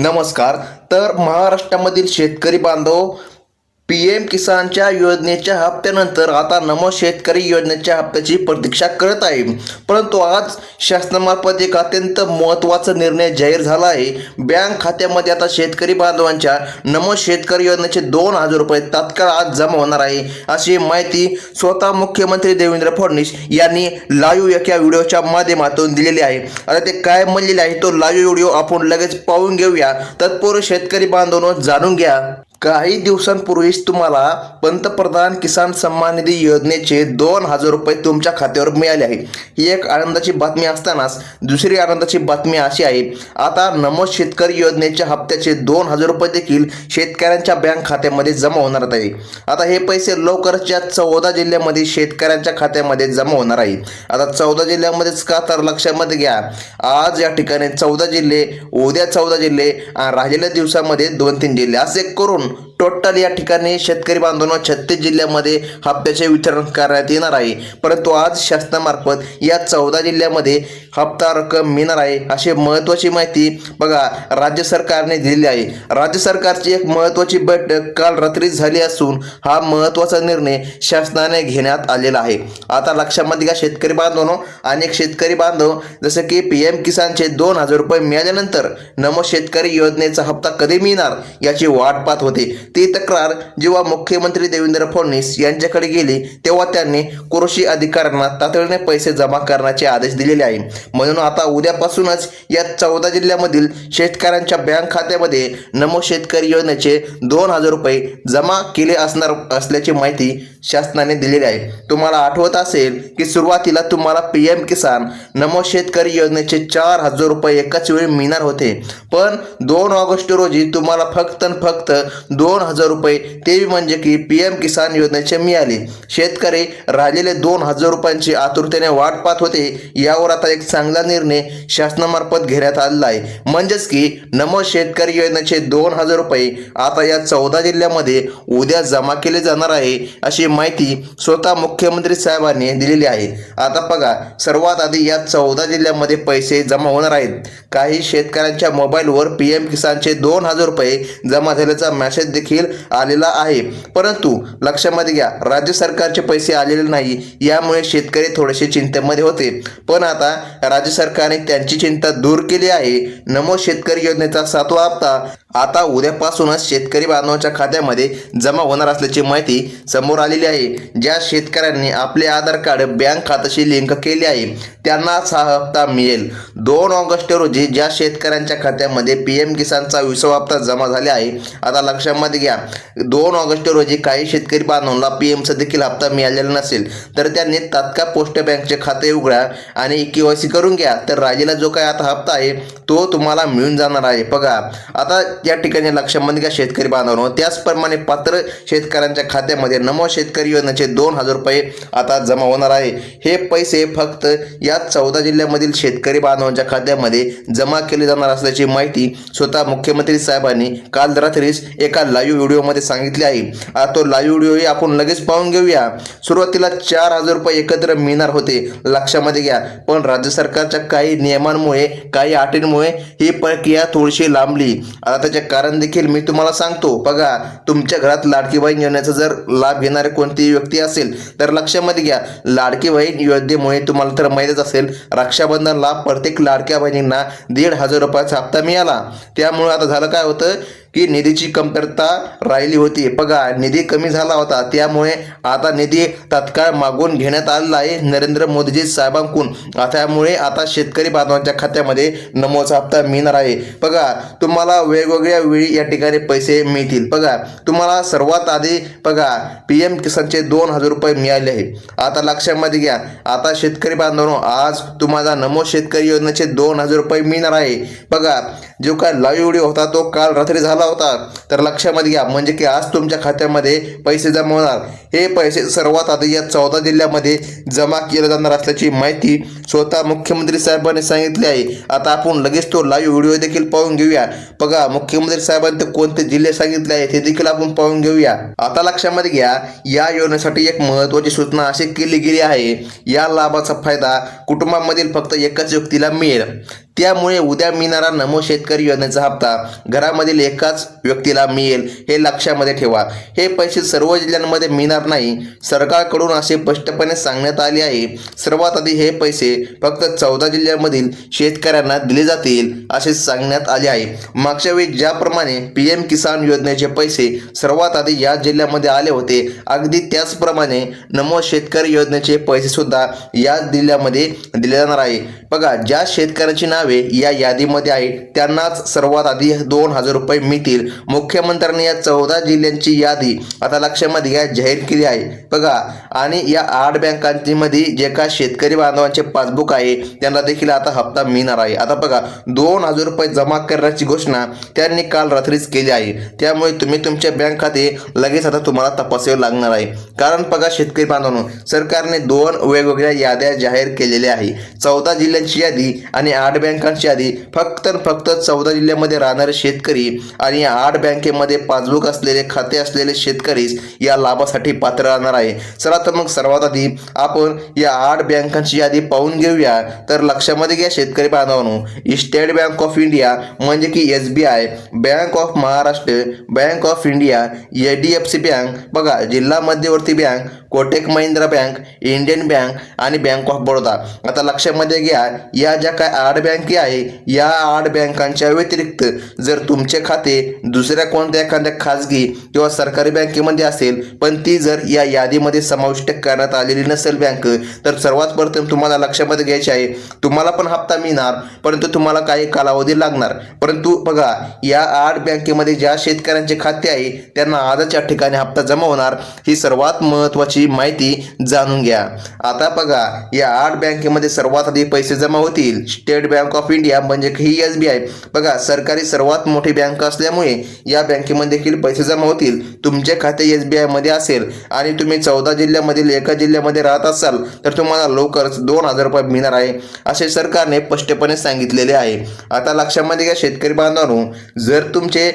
नमस्कार. तर महाराष्ट्रामधील शेतकरी बांधव पी एम किसानच्या योजनेच्या हप्त्यानंतर आता नमो शेतकरी योजनेच्या हप्त्याची प्रतीक्षा करत आहे. परंतु आज शासनामार्फत एक अत्यंत महत्त्वाचा निर्णय जाहीर झाला आहे. बँक खात्यामध्ये आता शेतकरी बांधवांच्या नमो शेतकरी योजनेचे दोन हजार रुपये तात्काळ आज जमा होणार आहे. अशी माहिती स्वतः मुख्यमंत्री देवेंद्र फडणवीस यांनी लाईव्ह एका व्हिडिओच्या माध्यमातून दिलेली आहे. आता ते काय म्हणलेले आहे तो लाईव्ह व्हिडिओ आपण लगेच पाहून घेऊया. तत्पूर्वी शेतकरी बांधवांनो जाणून घ्या. काही दिवसांपूर्वीच तुम्हाला पंतप्रधान किसान सन्मान निधी योजनेचे दोन हजार रुपये तुमच्या खात्यावर मिळाले आहे. ही एक आनंदाची बातमी असतानाच दुसरी आनंदाची बातमी अशी आहे आता नमो शेतकरी योजनेच्या हप्त्याचे दोन हजार रुपये देखील शेतकऱ्यांच्या बँक खात्यामध्ये जमा होणार आहे आता हे पैसे लवकरच या चौदा जिल्ह्यामध्ये शेतकऱ्यांच्या खात्यामध्ये जमा होणार आहे आता चौदा जिल्ह्यामध्येच का तर लक्षामध्ये घ्या आज या ठिकाणी चौदा जिल्हे उद्या चौदा जिल्हे आणि राहिलेल्या दिवसामध्ये दोन तीन जिल्हे. असे करून टोटल या ठिकाणी शेतकरी बांधवांना छत्तीस जिल्ह्यामध्ये हप्त्याचे वितरण करण्यात येणार आहे. परंतु आज शासनामार्फत या चौदा जिल्ह्यामध्ये हप्ता रक्कम मिळणार आहे अशी महत्त्वाची माहिती बघा राज्य सरकारने दिली आहे. राज्य सरकारची एक महत्त्वाची बैठक काल रात्री झाली असून हा महत्त्वाचा निर्णय शासनाने घेण्यात आलेला आहे. आता लक्षामध्ये घ्या शेतकरी बांधवांनो अनेक शेतकरी बांधव जसं की पी एम किसानचे दोन हजार रुपये मिळाल्यानंतर नमो शेतकरी योजनेचा हप्ता कधी मिळणार याची वाट पाहत होते. ती तक्रार जेव्हा मुख्यमंत्री देवेंद्र फडणवीस यांच्याकडे गेली तेव्हा त्यांनी कृषी अधिकाऱ्यांना तातडीने पैसे जमा करण्याचे आदेश दिलेले आहे. म्हणून आता उद्यापासूनच या चौदा जिल्ह्यामधील शेतकऱ्यांच्या बँक खात्यामध्ये नमो शेतकरी योजनेचे दोन हजार रुपये जमा केले असणार असल्याची माहिती शासनाने दिलेली आहे. तुम्हाला आठवत असेल की सुरुवातीला तुम्हाला पी एम किसान नमो शेतकरी योजनेचे चार हजार रुपये एकाच वेळी मिळणार होते. पण दोन ऑगस्ट रोजी तुम्हाला फक्त आणि फक्त दोन हजार रुपये. ते म्हणजे की पी एम किसान योजनेचे मिळाले शेतकरी राहिलेले दोन हजार रुपयांची आतुरतेने वाट पाहत होते यावर आता एक चांगला निर्णय शासनामार्फत घेण्यात आलेला आहे. म्हणजेच की नमो शेतकरी योजनेचे दोन हजार रुपये आता या चौदा जिल्ह्यामध्ये उद्या जमा केले जाणार आहे अशी माहिती स्वतः मुख्यमंत्री साहेबांनी दिलेली आहे. आता बघा सर्वात आधी या चौदा जिल्ह्यामध्ये पैसे जमा होणार आहेत. काही शेतकऱ्यांच्या मोबाईलवर पी एम किसानचे दोन हजार रुपये जमा झाल्याचा मॅसेज देखील आलेला आहे. परंतु लक्षामध्ये घ्या राज्य सरकारचे पैसे आलेले नाही यामुळे शेतकरी थोडेसे चिंतेमध्ये होते. पण आता राज्य सरकारने त्यांची चिंता दूर केली आहे. नमो शेतकरी योजनेचा सातवा हप्ता आता उद्यापासूनच शेतकरी बांधवांच्या खात्यामध्ये जमा होणार असल्याची माहिती समोर आलेली आहे. ज्या शेतकऱ्यांनी आपले आधार कार्ड बँक खात्याशी लिंक केले आहे त्यांनाच हा हप्ता मिळेल. दोन ऑगस्ट रोजी ज्या शेतकऱ्यांच्या खात्यामध्ये पी एम किसानचा विसवा हप्ता जमा झाला आहे आता लक्षामध्ये घ्या. दोन ऑगस्ट रोजी काही शेतकरी बांधवांना पी एमचा देखील हप्ता मिळालेला नसेल तर त्यांनी तात्काळ पोस्ट बँकचे खाते उघडा आणि के वाय सी करून घ्या. तर राजेला जो काय आता हप्ता आहे तो तुम्हाला मिळून जाणार आहे. बघा आता या ठिकाणी लक्षामध्ये घ्या शेतकरी बांधवांनो. त्याचप्रमाणे पात्र शेतकऱ्यांच्या खात्यामध्ये नमो शेतकरी योजनेचे दोन हजार रुपये आता जमा होणार आहे. हे पैसे फक्त या चौदा जिल्ह्यामधील शेतकरी बांधवांच्या खात्यामध्ये जमा केले जाणार असल्याची माहिती स्वतः मुख्यमंत्री साहेबांनी काल रात्रीच एका लाईव्ह व्हिडिओमध्ये सांगितले आहे. आता तो लाईव्ह व्हिडिओही आपण लगेच पाहून घेऊया. सुरुवातीला चार हजार रुपये एकत्र मिळणार होते. लक्षामध्ये घ्या. पण राज्य सरकारच्या काही नियमांमुळे काही अटींमुळे ही प्रक्रिया थोडीशी लांबली. आता त्याचे कारण देखील मी तुम्हाला सांगतो. बघा तुमच्या घरात लाडकी बहीण योजनेचा जर लाभ घेणारे कोणतीही व्यक्ती असेल तर लक्षामध्ये घ्या. लाडकी बहीण योजनेमुळे तुम्हाला तर माहितच असेल रक्षाबंधनला प्रत्येक लाडक्या बहिणींना दीड हजार रुपयाचा हप्ता मिळाला. त्यामुळे आता झालं काय होतं? ही निधीची कमतरता राहिली होती. बघा निधी कमी झाला होता. त्यामुळे आता निधी तात्काळ मागून घेण्यात आलेला आहे नरेंद्र मोदीजी साहेबांकडून. त्यामुळे आता शेतकरी बांधवांच्या खात्यामध्ये नमोचा हप्ता मिळणार आहे. बघा तुम्हाला वेगवेगळ्या वेळी या ठिकाणी पैसे मिळतील. बघा तुम्हाला सर्वात आधी बघा पी एम किसानचे दोन हजार रुपये मिळाले आहे आता लक्षामध्ये घ्या आता शेतकरी बांधवांनो आज तुम्हाला नमो शेतकरी योजनेचे दोन हजार रुपये मिळणार आहे. बघा जो काय लाईव्ह व्हिडिओ होता तो काल रात्री झाला होता तर लक्षामध्ये घ्या म्हणजे की आज तुमच्या खात्यामध्ये पैसे जमा होणार. हे पैसे सर्वात आधी या चौदा जिल्ह्यामध्ये जमा केलं जाणार असल्याची माहिती स्वतः मुख्यमंत्री साहेबांनी सांगितली आहे. आता आपण लगेच तो लाईव्ह व्हिडिओ देखील पाहून घेऊया. बघा मुख्यमंत्री साहेबांनी ते कोणते जिल्हे सांगितले आहे ते देखील आपण पाहून घेऊया. आता लक्षामध्ये घ्या या योजनेसाठी एक महत्त्वाची सूचना अशी केली गेली आहे. या लाभाचा फायदा कुटुंबामधील फक्त एकाच व्यक्तीला मिळेल. त्यामुळे उद्या मिळणारा नमो शेतकरी योजनेचा हप्ता घरामधील एकाच व्यक्तीला मिळेल हे लक्षामध्ये ठेवा. हे पैसे सर्व जिल्ह्यांमध्ये मिळणार नाही. सरकारकडून असे स्पष्टपणे सांगण्यात आले आहे. सर्वात आधी हे पैसे फक्त चौदा जिल्ह्यांमधील शेतकऱ्यांना दिले जातील असे सांगण्यात आले आहे. मागच्या वेळी ज्याप्रमाणे पी एम किसान योजनेचे पैसे सर्वात आधी या जिल्ह्यामध्ये आले होते अगदी त्याचप्रमाणे नमो शेतकरी योजनेचे पैसे सुद्धा या जिल्ह्यामध्ये दिले जाणार आहे. बघा ज्या शेतकऱ्यांची नावे या यादीमध्ये आहे. त्यांनाच सर्वात आधी दोन हजार रुपये मिळतील. मुख्यमंत्र्यांनी या चौदा जिल्ह्यांची यादी आता लक्षामध्ये घ्या जाहीर केली आहे. बघा आणि या आठ बँकांमध्ये जे का शेतकरी बांधवांचे पासबुक आहे त्यांना देखील आता हप्ता मिळणार आहे. आता बघा दोन हजार रुपये जमा करण्याची घोषणा त्यांनी काल रात्रीच केली आहे. त्यामुळे तुम्ही तुमचे बँक खाते लगेच आता तुम्हाला तपासावे लागणार आहे. कारण बघा शेतकरी बांधवांनो सरकारने दोन वेगवेगळ्या याद्या जाहीर केलेल्या आहे. चौदा जिल्ह्यांची यादी आणि आठ बँक बँकांची यादी फक्त फक्त चौदा जिल्ह्यामध्ये राहणारे शेतकरी आणि या आठ बँकेमध्ये पासबुक असलेले खाते असलेले शेतकरीच या लाभासाठी पात्र राहणार आहे. चला तर मग सर्वात आधी आपण या आठ बँकांची यादी पाहून घेऊया. तर लक्षामध्ये घ्या शेतकरी बांधवांनो स्टेट बँक ऑफ इंडिया म्हणजे की S B I bank of Maharashtra bank of India H D F C bank बघा जिल्हा मध्यवर्ती bank Kotak Mahindra bank Indian bank आणि बँक ऑफ बडोदा. आता लक्षामध्ये घ्या या ज्या काय आठ बँक आहे. या आठ बँकांच्या व्यतिरिक्त जर तुमचे खाते दुसऱ्या कोणत्या एखाद्या खाजगी किंवा सरकारी बँकेमध्ये असेल पण ती जर या यादीमध्ये समाविष्ट करण्यात आलेली नसेल बँक तर सर्वात प्रथम तुम्हाला लक्षामध्ये घ्यायचे आहे तुम्हाला पण हप्ता मिळणार परंतु तुम्हाला काही कालावधी लागणार. परंतु बघा या आठ बँकेमध्ये ज्या शेतकऱ्यांचे खाते आहे त्यांना आजच्या ठिकाणी हप्ता जमा होणार ही सर्वात महत्त्वाची माहिती जाणून घ्या. आता बघा या आठ बँकेमध्ये सर्वात आधी पैसे जमा होतील. स्टेट बँक ऑफ इंडिया म्हणजे ही एस बी आय बघा सरकारी सर्वात मोठी बँक असल्यामुळे या बँकेमध्ये देखील पैसे जमा होतील. तुमचे खाते एस बी आयमध्ये असेल. आणि तुम्ही चौदा जिल्ह्यामधील एका जिल्ह्यामध्ये राहत असाल तर तुम्हाला लवकरच दोन हजार रुपये मिळणार आहे असे सरकारने स्पष्टपणे सांगितलेले आहे. आता लक्षामध्ये घ्या शेतकरी बांधवांनो जर तुमचे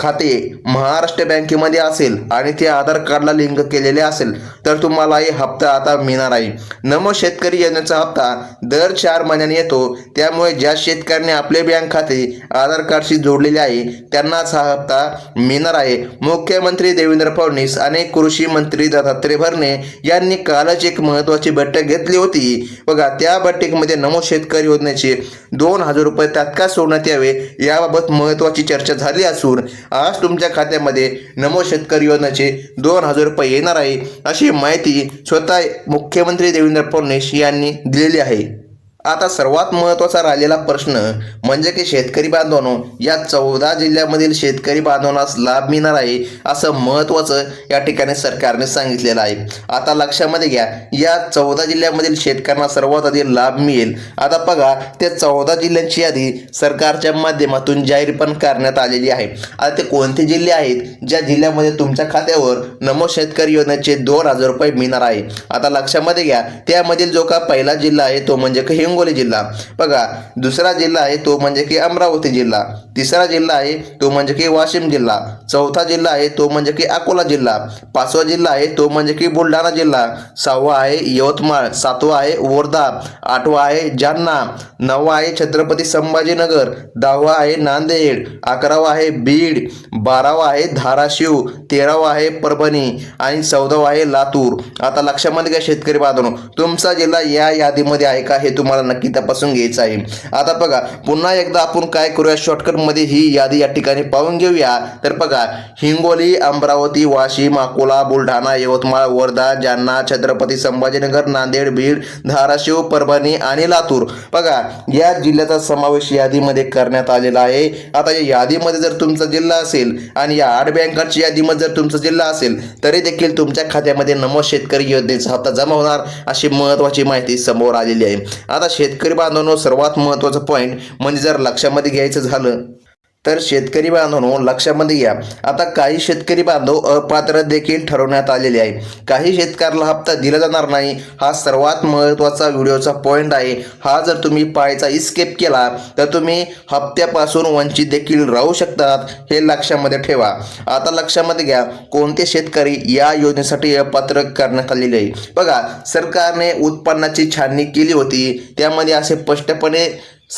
खाते महाराष्ट्र बँकेमध्ये असेल आणि ते आधार कार्डला लिंक केलेले असेल तर तुम्हाला हे हप्ता आता मिळणार आहे. नमो शेतकरी योजनेचा हप्ता दर चार महिन्याने येतो. त्यामुळे ज्या शेतकऱ्याने आपले बँक खाते आधार कार्डशी जोडलेले आहे त्यांनाच हा हप्ता मिळणार आहे. मुख्यमंत्री देवेंद्र फडणवीस आणि कृषी मंत्री दत्तात्रय भरणे यांनी कालच एक महत्त्वाची बैठक घेतली होती. बघा त्या बैठकीमध्ये नमो शेतकरी योजनेचे दोन हजार रुपये तात्काळ सोडण्यात यावे याबाबत महत्त्वाची चर्चा झाली असून आज तुमच्या खात्यामध्ये नमो शेतकरी योजनेचे दोन हजार रुपये येणार आहे अशी माहिती स्वतः मुख्यमंत्री देवेंद्र फडणवीस यांनी दिलेली आहे. आता सर्वात महत्त्वाचा राहिलेला प्रश्न म्हणजे की शेतकरी बांधवांनो या चौदा जिल्ह्यामधील शेतकरी बांधवांनाच लाभ मिळणार आहे असं महत्त्वाचं या ठिकाणी सरकारने सांगितलेलं आहे. आता लक्षामध्ये घ्या या चौदा जिल्ह्यामधील शेतकऱ्यांना सर्वात आधी लाभ मिळेल. आता बघा त्या चौदा जिल्ह्यांची यादी सरकारच्या माध्यमातून जाहीर पण करण्यात आलेली आहे. आता ते कोणते जिल्हे आहेत? ज्या जिल्ह्यामध्ये तुमच्या खात्यावर नमो शेतकरी योजनेचे दोन हजार रुपये मिळणार आहे. आता लक्षामध्ये घ्या त्यामधील जो का पहिला जिल्हा आहे तो म्हणजे की हिंगोली जिल्हा. बघा दुसरा जिल्हा आहे तो म्हणजे की अमरावती जिल्हा. तिसरा जिल्हा आहे तो म्हणजे की वाशिम जिल्हा. चौथा जिल्हा आहे तो म्हणजे की अकोला जिल्हा. पाचवा जिल्हा आहे तो म्हणजे की बुलढाणा जिल्हा. सहावा आहे यवतमाळ. सातवा आहे वर्धा. आठवा आहे जालना. नववा आहे छत्रपती संभाजीनगर. दहावा आहे नांदेड. अकरावा आहे बीड. बारावा आहे धाराशिव. तेरावा आहे परभणी. आणि चौदावा आहे लातूर. आता लक्षामध्ये घ्या शेतकरी बांधवनो. तुमचा जिल्हा या यादीमध्ये आहे का हे तुम्हाला नक्की तपासून घ्यायचं आहे. आता बघा पुन्हा एकदा आपण काय करूया? शॉर्टकटमध्ये ही यादी या ठिकाणी पाहून घेऊया. तर बघा हिंगोली अमरावती वाशिम अकोला बुलढाणा यवतमाळ वर्धा जालना छत्रपती संभाजीनगर नांदेड बीड धाराशिव परभणी आणि लातूर. बघा या जिल्ह्याचा समावेश यादीमध्ये करण्यात आलेला आहे. आता या यादीमध्ये जर तुमचा जिल्हा असेल आणि या आठ बँकांची यादीमध्ये जर तुमचा जिल्हा असेल तरी देखील तुमच्या खात्यामध्ये नमो शेतकरी योजनेचा हप्ता जमा होणार अशी महत्त्वाची माहिती समोर आलेली आहे. आता शेतकरी बांधवांनो सर्वात महत्त्वाचं पॉईंट म्हणजे जर लक्षामध्ये घ्यायचं झालं तर शेतकरी बांधवांनो लक्षामध्ये घ्या. आता काही शेतकरी बांधव अपात्र देखील ठरवण्यात आलेले आहे. काही शेतकऱ्याला हप्ता दिला जाणार नाही. हा सर्वात महत्त्वाचा व्हिडिओचा पॉईंट आहे. हा जर तुम्ही पाहायचा इस्केप केला तर तुम्ही हप्त्यापासून वंचित देखील राहू शकतात हे लक्षामध्ये ठेवा. आता लक्षामध्ये घ्या कोणते शेतकरी या योजनेसाठी अपात्र करण्यात आलेले आहे? बघा सरकारने उत्पन्नाची छाननी केली होती. त्यामध्ये असे स्पष्टपणे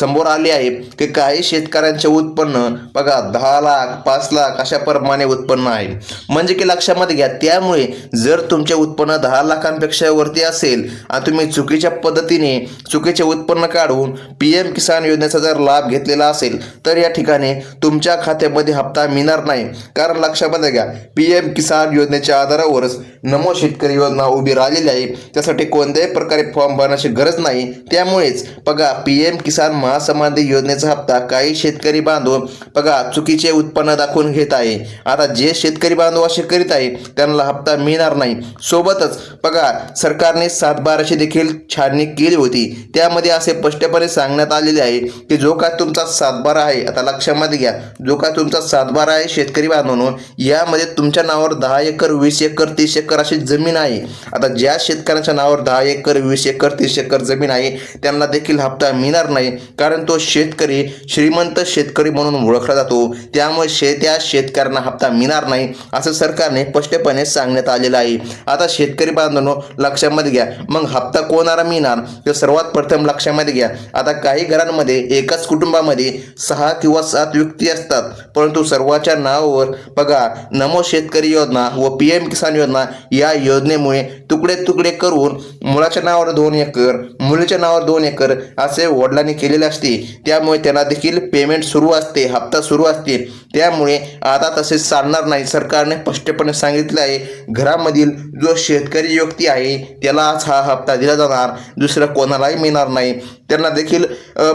समोर आले आहे की काही शेतकऱ्यांचे उत्पन्न बघा दहा लाख पाच लाख अशा प्रमाणे उत्पन्न आहे. म्हणजे की लक्षामध्ये घ्या त्यामुळे जर तुमचे उत्पन्न दहा लाखांपेक्षा वरती असेल आणि तुम्ही चुकीच्या पद्धतीने चुकीचे उत्पन्न काढून पी एम किसान योजनेचा जर लाभ घेतलेला असेल तर या ठिकाणी तुमच्या खात्यामध्ये हप्ता मिळणार नाही. कारण लक्षामध्ये घ्या पी एम किसान योजनेच्या आधारावरच नमो शेतकरी योजना उभी राहिलेली आहे. त्यासाठी कोणत्याही प्रकारे फॉर्म भरण्याची गरज नाही. त्यामुळेच बघा पी एम किसान महासमाधी योजनेचा हप्ता काही शेतकरी बांधव बघा चुकीचे उत्पन्न दाखवून घेत आहे. आता जे शेतकरी बांधव असे करीत आहे त्यांना हप्ता मिळणार नाही. सोबतच बघा सरकारने सातबाराची देखील छाननी केली होती. त्यामध्ये असे स्पष्टपणे सांगण्यात आलेले आहे की जो काय तुमचा सातबारा आहे आता लक्षामध्ये घ्या जो काय तुमचा सातबारा आहे शेतकरी बांधवांनो यामध्ये तुमच्या नावावर दहा एकर वीस एकर तीस एकर अशी जमीन आहे. आता ज्या शेतकऱ्यांच्या नावावर दहा एकर वीस एकर तीस एकर जमीन आहे त्यांना देखील हप्ता मिळणार नाही. कारण तो शेतकरी श्रीमंत शेतकरी म्हणून ओळखला जातो. त्यामुळे शे त्या शेतकऱ्यांना हप्ता मिळणार नाही असं सरकारने स्पष्टपणे सांगण्यात आलेलं आहे. आता शेतकरी बांधवांनो लक्षामध्ये घ्या. मग हप्ता कोणाला मिळणार? तर सर्वात प्रथम लक्षामध्ये घ्या. आता काही घरांमध्ये एकाच कुटुंबामध्ये सहा किंवा सात व्यक्ती असतात. परंतु सर्वाच्या नावावर बघा नमो शेतकरी योजना व पी एम किसान योजना या योजनेमुळे तुकडे तुकडे करून मुलाच्या नावावर दोन एकर मुलीच्या नावावर दोन एकर असे वडिलांनी केलेले असते. त्यामुळे त्यांना देखील पेमेंट सुरू असते हप्ता सुरू असते. त्यामुळे आता तसे चालणार नाही. सरकारने स्पष्टपणे सांगितले आहे घरामधील जो शेतकरी व्यक्ती आहे त्यालाच हा हप्ता दिला जाणार. दुसरं कोणालाही मिळणार नाही. त्यांना देखील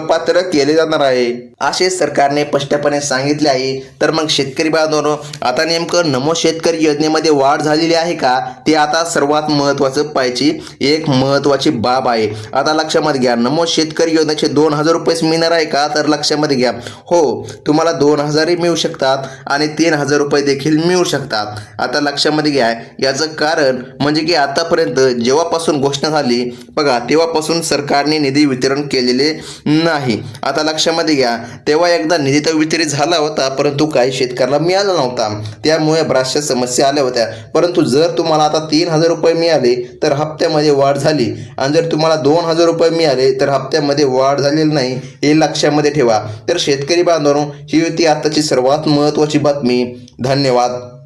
पात्र केले जाणार आहे. असे सरकारने स्पष्टपणे सांगितले आहे. तर मग शेतकरी बांधवांनो आता नेमकं नमो शेतकरी योजनेमध्ये वाढ झालेली आहे का? ते आता सर्वात महत्त्वाचं पाहिजे एक महत्त्वाची बाब आहे. आता लक्षामध्ये घ्या नमो शेतकरी योजनेचे दोन हजार रुपयेच मिळणार आहे का? तर लक्षामध्ये घ्या. हो तुम्हाला दोन हजारही मिळू शकतात आणि तीन हजार रुपये देखील मिळू शकतात. आता लक्षामध्ये घ्या याचं कारण म्हणजे की आतापर्यंत जेव्हापासून घोषणा झाली बघा तेव्हापासून सरकारने निधी वितरण केलेले नाही. आता लक्षामध्ये घ्या तेव्हा एकदा निधी तर वितरित झाला होता परंतु काही शेतकऱ्याला मिळाला नव्हता. त्यामुळे बऱ्याचशा समस्या आल्या होत्या. परंतु जर तुम्हाला आता तीन हजार रुपये मिळाले तर हप्त्यामध्ये वाढ झाली. आणि जर तुम्हाला दोन हजार रुपये मिळाले तर हप्त्यामध्ये वाढ झालेली नाही. नाही हे लक्षामध्ये ठेवा. तर शेतकरी बांधवांनो ही होती आताची सर्वात महत्त्वाची बातमी. धन्यवाद.